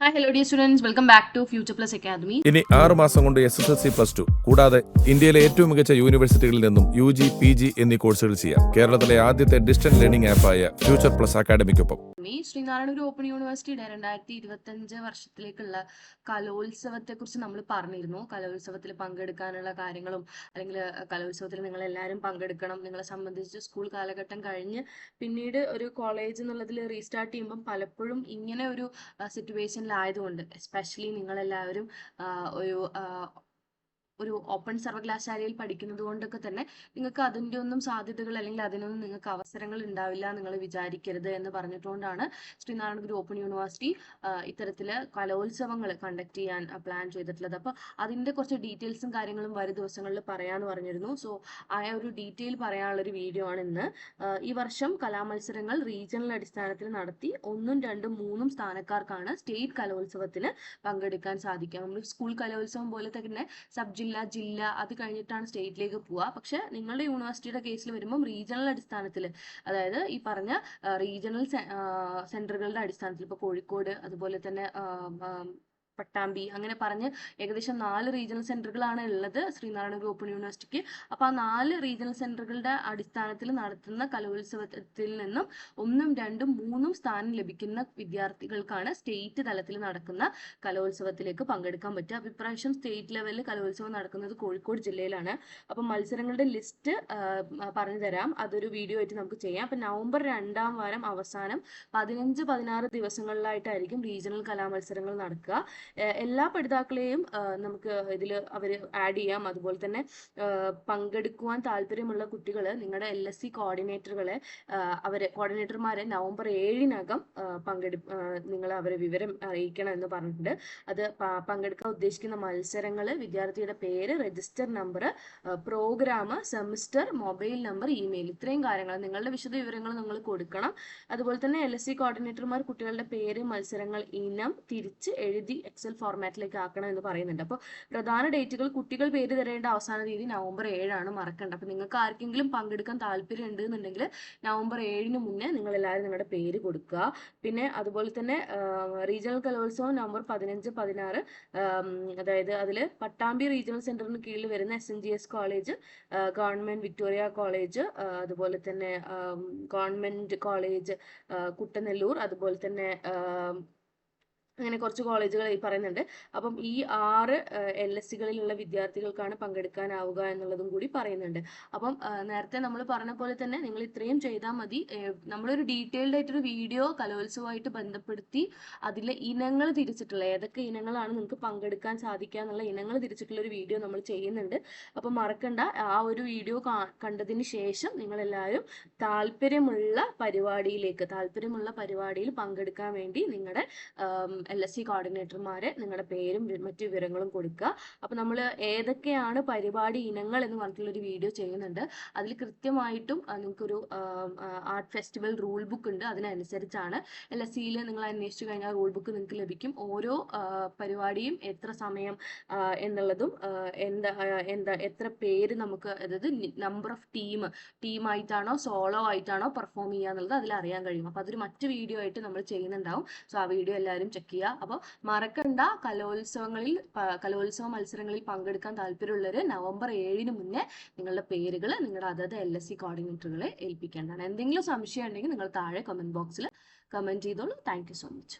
Hi hello dear students welcome back to future plus academy ഇനി ആറ് മാസം കൊണ്ട് S S L C plus two കൂടാതെ ഇന്ത്യയിലെ ഏറ്റവും മികച്ച യൂണിവേഴ്സിറ്റികളിൽ നിന്നും യു ജി പി ജി എന്നീ കോഴ്സുകൾ ചെയ്യാം. കേരളത്തിലെ ആദ്യത്തെ ഡിസ്റ്റൻസ് ലേണിംഗ് ആപ്പായ ഫ്യൂച്ചർ പ്ലസ് അക്കാഡമിക്കൊപ്പം ശ്രീനാരായണഗുരു ഓപ്പൺ യൂണിവേഴ്സിറ്റിയുടെ രണ്ടായിരത്തി ഇരുപത്തഞ്ച് വർഷത്തിലേക്കുള്ള കലോത്സവത്തെ കുറിച്ച് നമ്മൾ പറഞ്ഞിരുന്നു. കലോത്സവത്തിൽ പങ്കെടുക്കാനുള്ള കാര്യങ്ങളും അല്ലെങ്കിൽ കലോത്സവത്തിൽ നിങ്ങൾ എല്ലാവരും പങ്കെടുക്കണം നിങ്ങളെ സംബന്ധിച്ച് സ്കൂൾ കാലഘട്ടം കഴിഞ്ഞ് പിന്നീട് ഒരു കോളേജ് എന്നുള്ളതിൽ റീസ്റ്റാർട്ട് ചെയ്യുമ്പം പലപ്പോഴും ഇങ്ങനെ ഒരു സിറ്റുവേഷനിലായതുകൊണ്ട് എസ്പെഷ്യലി നിങ്ങളെല്ലാവരും ഒരു ഒരു ഓപ്പൺ സർവകലാശാലയിൽ പഠിക്കുന്നത് കൊണ്ടൊക്കെ തന്നെ നിങ്ങൾക്ക് അതിന്റെ ഒന്നും സാധ്യതകൾ അല്ലെങ്കിൽ അതിനൊന്നും നിങ്ങൾക്ക് അവസരങ്ങൾ ഉണ്ടാവില്ല നിങ്ങൾ വിചാരിക്കരുത് എന്ന് പറഞ്ഞിട്ടുകൊണ്ടാണ് ശ്രീനാരായണ ഗുരു ഓപ്പൺ യൂണിവേഴ്സിറ്റി ഇത്തരത്തിൽ കലോത്സവങ്ങൾ കണ്ടക്ട് ചെയ്യാൻ പ്ലാൻ ചെയ്തിട്ടുള്ളത്. അപ്പോൾ അതിന്റെ കുറച്ച് ഡീറ്റെയിൽസും കാര്യങ്ങളും വരും ദിവസങ്ങളിൽ പറയാമെന്ന് പറഞ്ഞിരുന്നു. സോ ആ ഒരു ഡീറ്റെയിൽ പറയാനുള്ളൊരു വീഡിയോ ആണ് ഇന്ന്. ഈ വർഷം കലാമത്സരങ്ങൾ റീജിയണൽ അടിസ്ഥാനത്തിൽ നടത്തി ഒന്നും രണ്ടും മൂന്നും സ്ഥാനക്കാർക്കാണ് സ്റ്റേറ്റ് കലോത്സവത്തിന് പങ്കെടുക്കാൻ സാധിക്കുക. നമ്മൾ സ്കൂൾ കലോത്സവം പോലെ തന്നെ സബ് ജില്ല ജില്ല അത് കഴിഞ്ഞിട്ടാണ് സ്റ്റേറ്റിലേക്ക് പോവുക. പക്ഷെ നിങ്ങളുടെ യൂണിവേഴ്സിറ്റിയുടെ കേസിൽ വരുമ്പം റീജിയണൽ അടിസ്ഥാനത്തിൽ അതായത് ഈ പറഞ്ഞ റീജിയണൽ സെന്ററുകളുടെ അടിസ്ഥാനത്തിൽ ഇപ്പോൾ കോഴിക്കോട് അതുപോലെ തന്നെ പട്ടാമ്പി അങ്ങനെ പറഞ്ഞ് ഏകദേശം നാല് റീജിയണൽ സെന്ററുകളാണ് ഉള്ളത് ശ്രീനാരായണ ഗുരു ഓപ്പൺ യൂണിവേഴ്സിറ്റിക്ക്. അപ്പോൾ ആ നാല് റീജിയണൽ സെന്ററുകളുടെ അടിസ്ഥാനത്തിൽ നടത്തുന്ന കലോത്സവത്തിൽ നിന്നും ഒന്നും രണ്ടും മൂന്നും സ്ഥാനം ലഭിക്കുന്ന വിദ്യാർത്ഥികൾക്കാണ് സ്റ്റേറ്റ് തലത്തിൽ നടക്കുന്ന കലോത്സവത്തിലേക്ക് പങ്കെടുക്കാൻ പറ്റുക. അപ്പോൾ ഇപ്രാവശ്യം സ്റ്റേറ്റ് ലെവലിൽ കലോത്സവം നടക്കുന്നത് കോഴിക്കോട് ജില്ലയിലാണ്. അപ്പം മത്സരങ്ങളുടെ ലിസ്റ്റ് പറഞ്ഞു തരാം അതൊരു വീഡിയോ ആയിട്ട് നമുക്ക് ചെയ്യാം. അപ്പം നവംബർ രണ്ടാം വാരം അവസാനം പതിനഞ്ച് പതിനാറ് ദിവസങ്ങളിലായിട്ടായിരിക്കും റീജിയണൽ കലാമത്സരങ്ങൾ നടക്കുക. എല്ലാ പഠിതാക്കളെയും നമുക്ക് ഇതിൽ അവർ ആഡ് ചെയ്യാം. അതുപോലെ തന്നെ പങ്കെടുക്കുവാൻ താല്പര്യമുള്ള കുട്ടികൾ നിങ്ങളുടെ എൽ എസ് സി കോർഡിനേറ്ററുകളെ അവരെ കോർഡിനേറ്റർമാരെ നവംബർ ഏഴിനകം പങ്കെടു നിങ്ങൾ അവരെ വിവരം അറിയിക്കണം എന്ന് പറഞ്ഞിട്ടുണ്ട്. അത് പങ്കെടുക്കാൻ ഉദ്ദേശിക്കുന്ന മത്സരങ്ങൾ വിദ്യാർത്ഥിയുടെ പേര് register number program semester mobile number email ഇത്രയും കാര്യങ്ങൾ നിങ്ങളുടെ വിശദ വിവരങ്ങൾ നിങ്ങൾ കൊടുക്കണം. അതുപോലെ തന്നെ എൽ എസ് സി കോർഡിനേറ്റർമാർ കുട്ടികളുടെ പേര് മത്സരങ്ങൾ ഇനം തിരിച്ച് എഴുതി എക്സൽ ഫോർമാറ്റിലേക്ക് ആക്കണം എന്ന് പറയുന്നുണ്ട്. അപ്പോൾ പ്രധാന ഡേറ്റുകൾ കുട്ടികൾ പേര് തരേണ്ട അവസാന തീയതി നവംബർ ഏഴാണ് മറക്കേണ്ടത്. അപ്പോൾ നിങ്ങൾക്ക് ആർക്കെങ്കിലും പങ്കെടുക്കാൻ താല്പര്യം ഉണ്ട് എന്നുണ്ടെങ്കിൽ നവംബർ ഏഴിന് മുന്നേ നിങ്ങൾ എല്ലാവരും നിങ്ങളുടെ പേര് കൊടുക്കുക. പിന്നെ അതുപോലെ തന്നെ റീജിയണൽ കലോത്സവം നവംബർ പതിനഞ്ച് പതിനാറ് അതായത് അതിൽ പട്ടാമ്പി റീജിയണൽ സെന്ററിന് കീഴിൽ വരുന്ന S N G S college government Victoria college അതുപോലെ തന്നെ ഗവൺമെന്റ് കോളേജ് കുട്ടനെല്ലൂർ അതുപോലെ തന്നെ അങ്ങനെ കുറച്ച് കോളേജുകൾ ഈ പറയുന്നുണ്ട്. അപ്പം ഈ ആറ് എൽ എസ് സികളിലുള്ള വിദ്യാർത്ഥികൾക്കാണ് പങ്കെടുക്കാനാവുക എന്നുള്ളതും കൂടി പറയുന്നുണ്ട്. അപ്പം നേരത്തെ നമ്മൾ പറഞ്ഞ പോലെ തന്നെ നിങ്ങൾ ഇത്രയും ചെയ്താൽ മതി. നമ്മളൊരു ഡീറ്റെയിൽഡ് ആയിട്ടൊരു വീഡിയോ കലോത്സവമായിട്ട് ബന്ധപ്പെടുത്തി അതിലെ ഇനങ്ങൾ തിരിച്ചിട്ടുള്ള ഏതൊക്കെ ഇനങ്ങളാണ് നിങ്ങൾക്ക് പങ്കെടുക്കാൻ സാധിക്കുക എന്നുള്ള ഇനങ്ങൾ തിരിച്ചിട്ടുള്ള ഒരു വീഡിയോ നമ്മൾ ചെയ്യുന്നുണ്ട്. അപ്പം മറക്കണ്ട. ആ ഒരു വീഡിയോ കണ്ടതിന് ശേഷം നിങ്ങളെല്ലാവരും താല്പര്യമുള്ള പരിപാടിയിലേക്ക് താല്പര്യമുള്ള പരിപാടിയിൽ പങ്കെടുക്കാൻ വേണ്ടി നിങ്ങളുടെ എൽ എസ് സി കോർഡിനേറ്റർമാരെ നിങ്ങളുടെ പേരും മറ്റു വിവരങ്ങളും കൊടുക്കുക. അപ്പോൾ നമ്മൾ ഏതൊക്കെയാണ് പരിപാടി ഇനങ്ങൾ എന്ന് പറഞ്ഞിട്ടുള്ള ഒരു വീഡിയോ ചെയ്യുന്നുണ്ട്. അതിൽ കൃത്യമായിട്ടും നിങ്ങൾക്കൊരു ആർട്ട് ഫെസ്റ്റിവൽ റൂൾ ബുക്ക് ഉണ്ട്. അതിനനുസരിച്ചാണ് എൽ എസ് സിയിൽ നിങ്ങൾ അന്വേഷിച്ചു കഴിഞ്ഞാൽ റൂൾ ബുക്ക് നിങ്ങൾക്ക് ലഭിക്കും. ഓരോ പരിപാടിയും എത്ര സമയം എന്നുള്ളതും എന്താ എന്താ എത്ര പേര് നമുക്ക് അതായത് നമ്പർ ഓഫ് ടീം ടീമായിട്ടാണോ സോളോ ആയിട്ടാണോ പെർഫോം ചെയ്യുക എന്നുള്ളത് അതിൽ അറിയാൻ കഴിയും. അപ്പോൾ അതൊരു മറ്റു വീഡിയോ ആയിട്ട് നമ്മൾ ചെയ്യുന്നുണ്ടാവും. സോ ആ വീഡിയോ എല്ലാവരും ചെക്ക് ചെയ്യുക അപ്പോൾ മറക്കണ്ട. കലോത്സവങ്ങളിൽ കലോത്സവ മത്സരങ്ങളിൽ പങ്കെടുക്കാൻ താല്പര്യമുള്ളവർ നവംബർ ഏഴിന് മുന്നേ നിങ്ങളുടെ പേരുകൾ നിങ്ങളുടെ അതത് എൽ എസ് സി കോർഡിനേറ്ററുകളെ ഏൽപ്പിക്കേണ്ടതാണ്. എന്തെങ്കിലും സംശയം ഉണ്ടെങ്കിൽ നിങ്ങൾ താഴെ കമന്റ് ബോക്സിൽ കമന്റ് ചെയ്തോളൂ. Thank so much